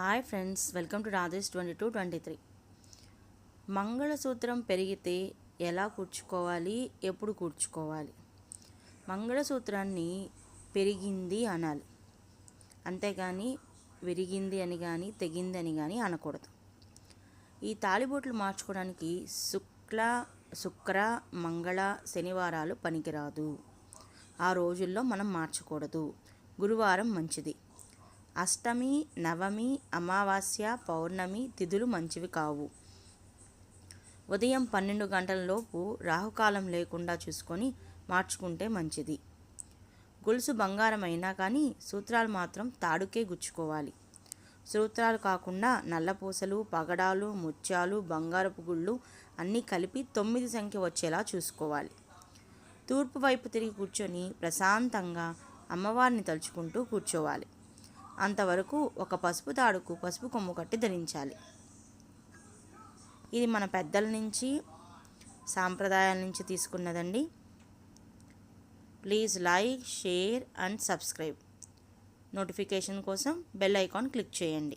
Hi friends welcome to Radhesh twenty two twenty three మంగళసూత్రం పెరిగితే ఎలా కూర్చుకోవాలి? ఎప్పుడు కూర్చుకోవాలి? మంగళసూత్రాన్ని పెరిగింది అనాలి. అంతేగాని విరిగింది అని కానీ తెగింది అని కానీ అనకూడదు. ఈ తాళిబొట్లు మార్చుకోవడానికి శుక్ల శుక్ర మంగళ శనివారాలు పనికిరాదు. ఆ రోజుల్లో మనం మార్చకూడదు. గురువారం మంచిది. అష్టమి నవమి అమావాస్య పౌర్ణమి తిథులు మంచివి కావు. ఉదయం పన్నెండు గంటల లోపు రాహుకాలం లేకుండా చూసుకొని మార్చుకుంటే మంచిది. గొలుసు బంగారం అయినా కానీ సూత్రాలు మాత్రం తాడుకే గుచ్చుకోవాలి. సూత్రాలు కాకుండా నల్లపూసలు పగడాలు ముత్యాలు బంగారపు గుళ్ళు అన్నీ కలిపి తొమ్మిది సంఖ్య వచ్చేలా చూసుకోవాలి. తూర్పు వైపు తిరిగి కూర్చొని ప్రశాంతంగా అమ్మవారిని తలుచుకుంటూ కూర్చోవాలి. అంతవరకు ఒక పసుపు తాడుకు పసుపు కొమ్ము కట్టి ధరించాలి. ఇది మన పెద్దల నుంచి సాంప్రదాయాల నుంచి తీసుకున్నదండి. Please like share and subscribe. Notification కోసం బెల్ ఐకాన్ క్లిక్ చేయండి.